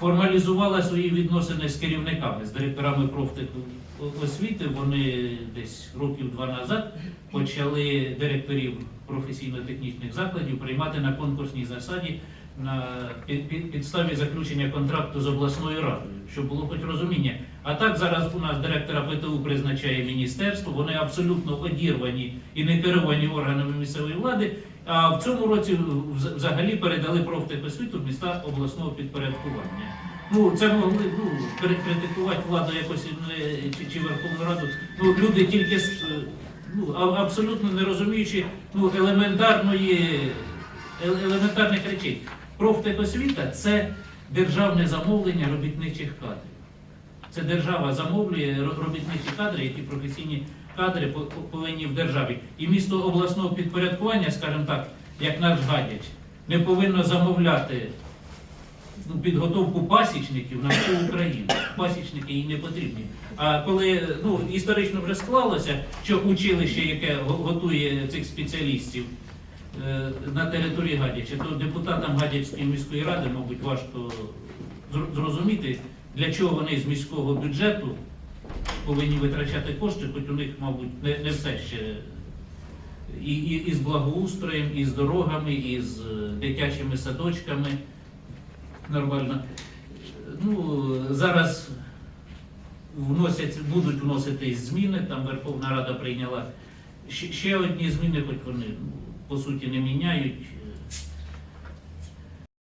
формалізувала свої відносини з керівниками, з директорами профтехосвіти. Вони десь років два назад почали директорів професійно-технічних закладів приймати на конкурсній засаді на під- під- підставі заключення контракту з обласною радою, щоб було хоч розуміння. А так зараз у нас директора ПТУ призначає міністерство, вони абсолютно одірвані і не керовані органами місцевої влади. А в цьому році взагалі передали профтехосвіту в міста обласного підпорядкування. Ну, це могли ну, критикувати владу якось чи, чи Верховну Раду. Ну, люди тільки е, ну, абсолютно не розуміючи ну, елементарної, е- елементарних речей. Профтехосвіта це державне замовлення робітничих кадрів. Це держава замовлює робітничі кадри, які професійні кадри по- по- повинні в державі. І місто обласного підпорядкування, скажімо так, як наш гадяч, не повинно замовляти ну, підготовку пасічників на всю Україну. Пасічники їй не потрібні. А коли ну, історично вже склалося, що училище, яке готує цих спеціалістів е, на території Гадяча, то депутатам Гадячської міської ради, мабуть, важко зрозуміти, для чого вони з міського бюджету повинні витрачати кошти, хоч у них, мабуть, не, не все ще і, і, і з благоустроєм, і з дорогами, і з е, дитячими садочками. Нормально. Ну, зараз вносять, будуть вноситись зміни, там Верховна Рада прийняла ще, одні зміни, хоч вони ну, по суті не міняють